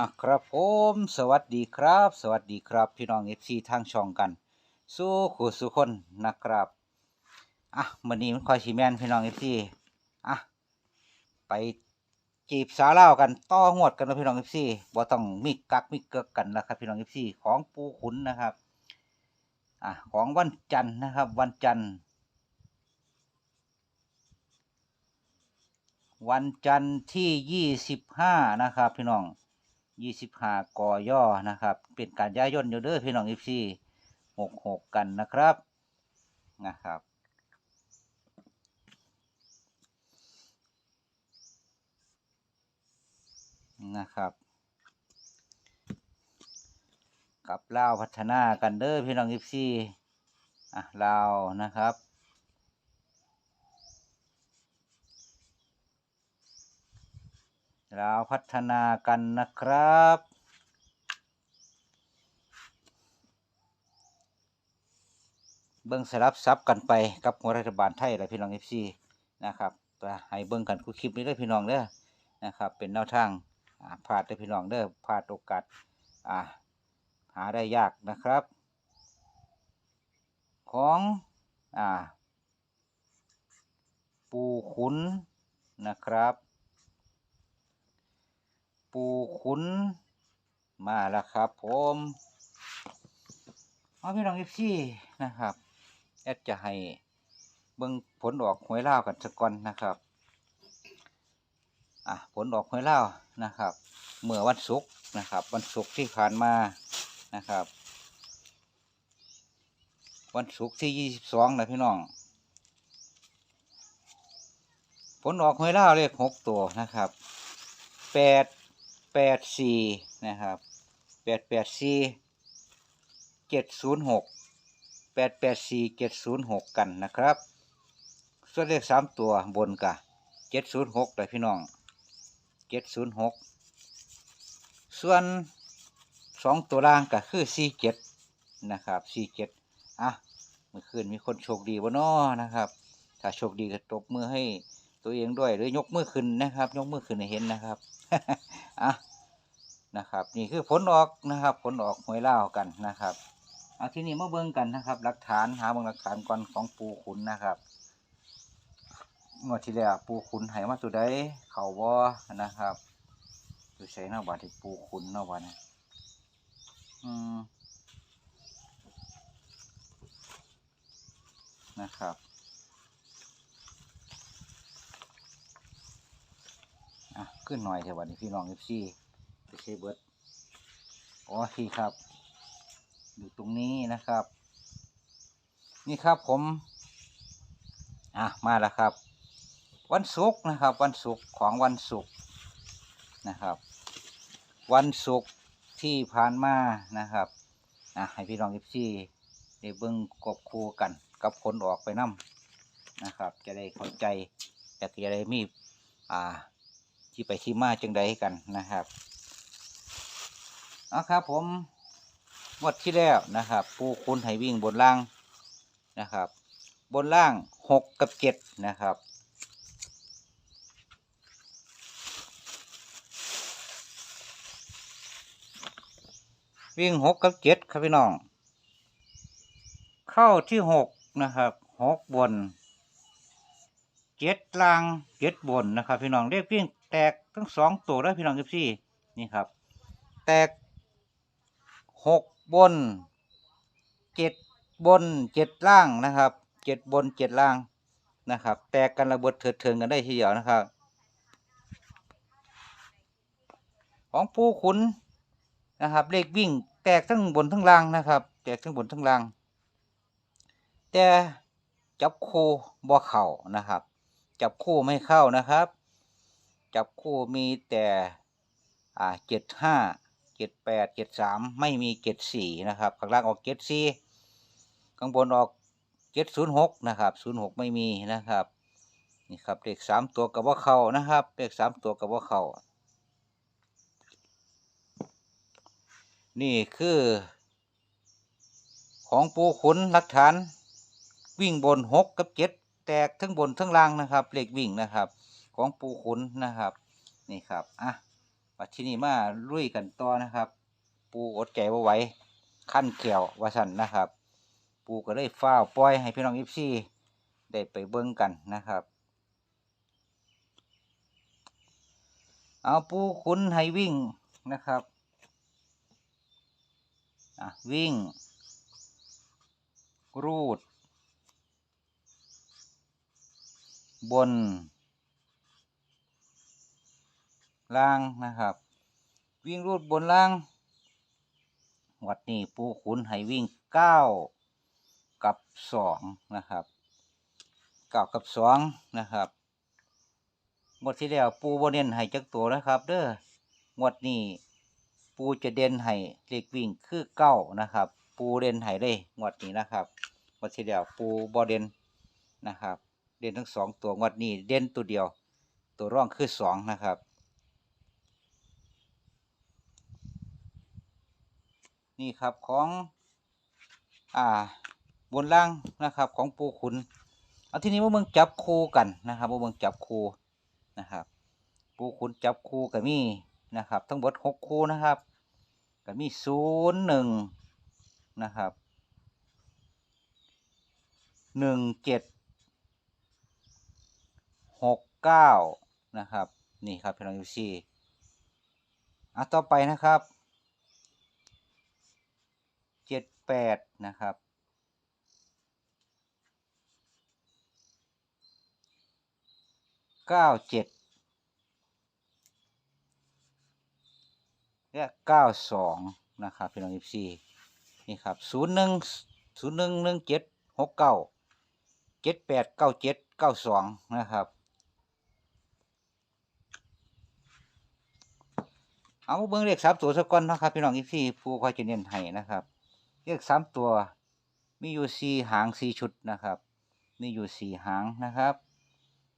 อะครับผมสวัสดีครับ สวัสดีครับ พี่น้องเอฟซีทางช่องกัน สู้ขู่สู้คนนะครับอะวันนี้มันคอยชีแมนพี่น้องเอฟซีอะไปจีบสาวเล่ากันต่องวดกันนะพี่น้องเอฟซีบ่ต้องมีกักมีเกือกกันนะครับ พี่น้องเอฟซีของปูขุนนะครับอะของวันจันทร์นะครับ วันจันทร์วันจันทร์ที่ยี่สิบห้านะครับ พี่น้อง ยี่สิบห้ากอย่อนะครับ เป็นการย้ายย่นอยู่เด้อพี่น้องอีซีหกหกกันนะครับนะครับ นะครับกับลาวพัฒนากันเด้อพี่น้องอีซีอะลาวนะครับ เราพัฒนากันนะครับ เบิ้งสลับซับกันไปกับหัวรัฐบาลไทยและพี่น้องเอฟซีนะครับให้เบิ้งกันคู่คลิปนี้เด้พี่น้องเด้อนะครับ เป็นแนวทางอ่าพลาดได้พี่น้องเด้อพลาดโอกาสหาได้ยากนะครับ ของอ่าปูขุนนะครับ ปูขุนมาแล้วครับ ผมเอาพี่น้องเอฟซีนะครับแอดจะให้เบิ่งผลออกหวยเล่ากันสักก่อนนะครับอะผลออกหวยเล่านะครับเมื่อวันศุกร์นะครับ วันศุกร์ที่ผ่านมานะครับ วันศุกร์ที่ยี่สิบสองนะพี่น้องผลออกหวยเล่าเลขหกตัวนะครับแปด แปดสี่นะครับแปดแปดสี่เจ็ดศูนย์หกแปดแปดสี่เจ็ดศูนย์หกกันนะครับ ส่วนเลขสามตัวบนกะเจ็ดศูนย์หกเลยพี่น้องเจ็ดศูนย์หกส่วนสองตัวล่างก็คือสี่เจ็ดนะครับสี่เจ็ดอะเมื่อคืนมีคนโชคดีวะน้อนะครับ ถ้าโชคดีก็ตบมือให้ตัวเองด้วยหรือยกมือขึ้นนะครับ ยกมือขึ้นให้เห็นนะครับ อะนะครับ นี่คือผลออกนะครับ ผลออกหวยเล่ากันนะครับเอาที่นี่มาเบิ่งกันนะครับ หลักฐานหาเบิ่งหลักฐานก่อนของปูขุนนะครับงวดที่แล้วปูขุนให้มาตัวใดเข่าบ่นะครับดูใช้หน้าบัตรปูขุนเนาะบัตรอืมนะครับอะ ขึ้นหน่อยเถอะวันนี้พี่น้องเอฟซีไปเชเบิร์ดอ๋อที่ครับ อยู่ตรงนี้นะครับ นี่ครับผม อะ มาแล้วครับ วันศุกร์นะครับ วันศุกร์ของวันศุกร์นะครับ วันศุกร์ที่ผ่านมานะครับอะให้พี่น้องเอฟซีได้เบิ้งกบคู่กัน กับผลออกไปนํนะครับ จะได้เข้าใจแต่จะได้มีอ่า ที่ไปที่มาจังใดกันนะครับเอาครับผมงวดที่แล้วนะครับปูคุณให้วิ่งบนล่างนะครับ บนล่างหกกับเจ็ดนะครับวิ่งหกกับเจ็ดครับพี่น้อง เข้าที่หกนะครับหกบนเจ็ดล่างเจ็ดบนนะครับพี่น้องเรียกวิ่ง แตกทั้งสองตัวแล้วพี่น้องครับพี่นี่ครับ แตกหกบนเจ็ดบนเจ็ดล่างนะครับเจ็ดบนเจ็ดล่างนะครับ แตกกันระเบิดเถิดเทิงกันได้ทีเดียวนะครับ ของปูขุนนะครับ เลขวิ่ง แตกทั้งบนทั้งล่างนะครับ แตกทั้งบนทั้งล่าง แต่จับคู่บ่เข่านะครับ จับคู่ไม่เข้านะครับ จับคู่มีแต่อ่าเจ็ดห้าเจ็ดแปดเจ็ดสามไม่มีเจ็ดสี่นะครับ ข้างล่างออกเจ็ดสี่ข้างบนออกเจ็ดศูนย์หกนะครับศูนย์หกไม่มีนะครับนี่ครับเลขสามตัวกับว่าเขานะครับเลขสามตัวกับว่าเขานี่คือ ของปูขุนหลักฐาน วิ่งบนหกกับเจ็ดแตกทั้งบนทั้งล่างนะครับเลขวิ่งนะครับ ของปูขุนนะครับ นี่ครับอะปัดที่นี่มาลุยกันต่อนะครับ ปูอดใจบ่ไหว้ขั้นเขียววาสันนะครับ ปูก็เลยฟ้าวปล่อยให้พี่น้องอีฟซีได้ไปเบิ่งกันนะครับ เอาปูขุนให้วิ่งนะครับอะวิ่ง รูด บน ล่างนะครับ วิ่งรูดบนล่าง วัดนี้ปูขุนให้วิ่งเก้ากับสองนะครับเก้ากับสองนะครับงวดที่แล้วปูบเด่นให้จักตัวนะครับ เด้องวดนี้ปูจะเด่นให้เลขวิ่งคือเก้านะครับ ปูเด่นให้เลยงวดนี้นะครับงวดที่แล้วปูบเด่นนะครับ เด่นทั้งสองตัวงวดนี้เด่นตัวเดียว ตัวร่องคือสองนะครับ นี่ครับของอ่าบนล่างนะครับของปูขุนเอาทีนี้มาเมืองจับคู่กันนะครับมาเมืองจับคู่นะครับปูขุนจับคู่กับมีนะครับ ทั้งหมดหกคู่นะครับกับมีศูนย์หนึ่งนะครับหนึ่งเจ็ดหกเก้านะครับ นี่ครับพี่น้องยูซีอะต่อไปนะครับ เจ็ดแปดนะครับ เก้าเจ็ดและเก้าสองนะครับพี่น้องยิบซีนี่ครับศูนย์หนึ่งศูนย์หนึ่งหนึ่งเจ็ดหกเก้าเจ็ดแปดเก้าเจ็ดเก้าสองนะครับ เอาเบิ่งเลขสามตัวสักก่อนนะครับพี่น้องอีพี่ผู้คอยจะเน้นให้นะครับ เลขสามตัว มีอยู่สี่หางสี่ชุดนะครับ มีอยู่สี่หางนะครับ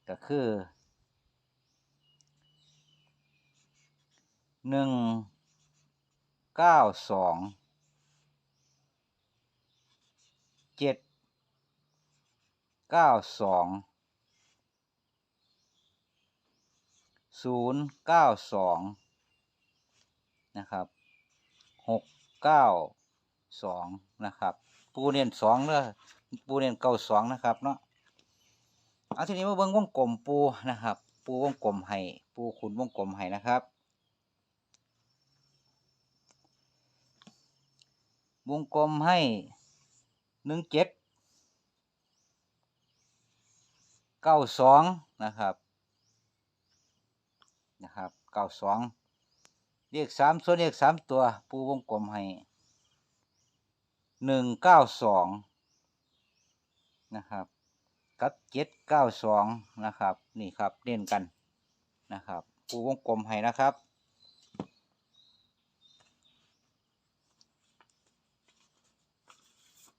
ก็คือหนึ่งเก้าสองเจ็ดเก้าสองศูนย์เก้าสองนะครับหกเก้า สองนะครับ ปูเนียนสองเนอปูเนียนเก้าสองนะครับเนาะเอาทีนี้มาเบิ้งวงกลมปูนะครับ ปูวงกลมให้ปูขุนวงกลมให้นะครับ วงกลมให้หนึ่งเจ็ดเก้าสองนะครับนะครับเก้าสองเลขสามส่วนเลขสามตัวปูวงกลมให้ หนึ่งเก้าสองนะครับ กับเจ็ดเก้าสองนะครับ นี่ครับเล่นกันนะครับปูวงกลมให้นะครับ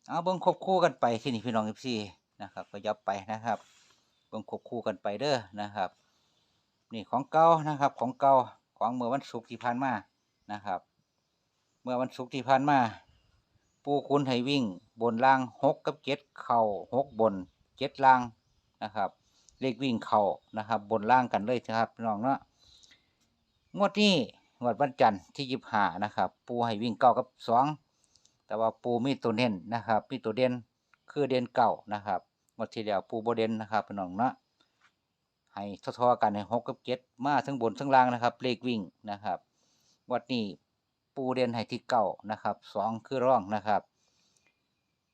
เอาเบิ้งควบคู่กันไปที่นี่พี่น้องเอฟซีนะครับก็ยับไปนะครับเบิ้งควบคู่กันไปเด้อนะครับ นี่ของเก่านะครับ ของเก่าของเมื่อวันศุกร์ที่ผ่านมานะครับ เมื่อวันศุกร์ที่ผ่านมา ปูคุณให้วิ่ง บนล่างหกกับเจ็ดเข่าหกบนเจ็ดล่างนะครับ เลขวิ่งเข่านะครับ บนล่างกันเลยนะครับน้องเนาะงวดนี้งวดวันจันทร์ที่ยิบหานะครับ ปูให้วิ่งเก้ากับสองแต่ว่าปูมีตัวเน้นนะครับ มีตัวเด่นคือเด่นเก่านะครับงวดที่แล้วปูโบเด่นนะครับน้องเนาะให้ทอๆกันให้หกกับเจ็ดมาทั้งบนทั้งล่างนะครับ เลขวิ่งนะครับ วัดนี้ ปูเด่นให้ที่เก้านะครับสองคือร่องนะครับ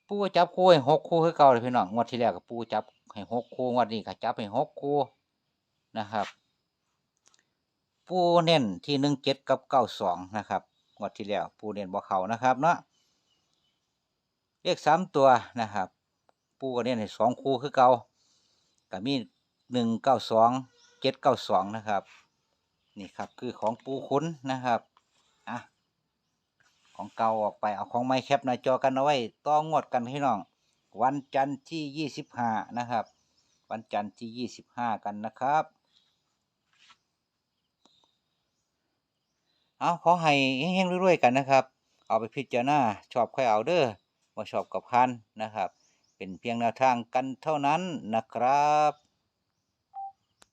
ปูจับคู่ให้หกคู่คือเก่าเลยพี่น้องงวดที่แล้วกับปูจับให้หกคู่งวดนี้ก็จับให้หกคู่นะครับ ปูเน้นที่หนึ่งเจ็ดกับเก้าสองนะครับงวดที่แล้วปูเน้นบ่เขานะครับเนาะเลขสามตัวนะครับ ปูก็เน้นให้สองคู่คือเก่าก็มีหนึ่งเก้าสองเจ็ดเก้าสองนะครับ นี่ครับคือของปูคุ้นนะครับ ของเก่าออกไปเอาของไม้แคปหน้าจอกันเอาไว้ต้องงวดกันพี่น้อง วันจันทร์ที่ยี่สิบห้านะครับ วันจันทร์ที่ยี่สิบห้ากันนะครับเอาขอให้เฮงๆรวยๆกันนะครับ เอาไปพิจารณาชอบค่อยเอาเด้อมาชอบกับพันนะครับ เป็นเพียงแนวทางกันเท่านั้นนะครับ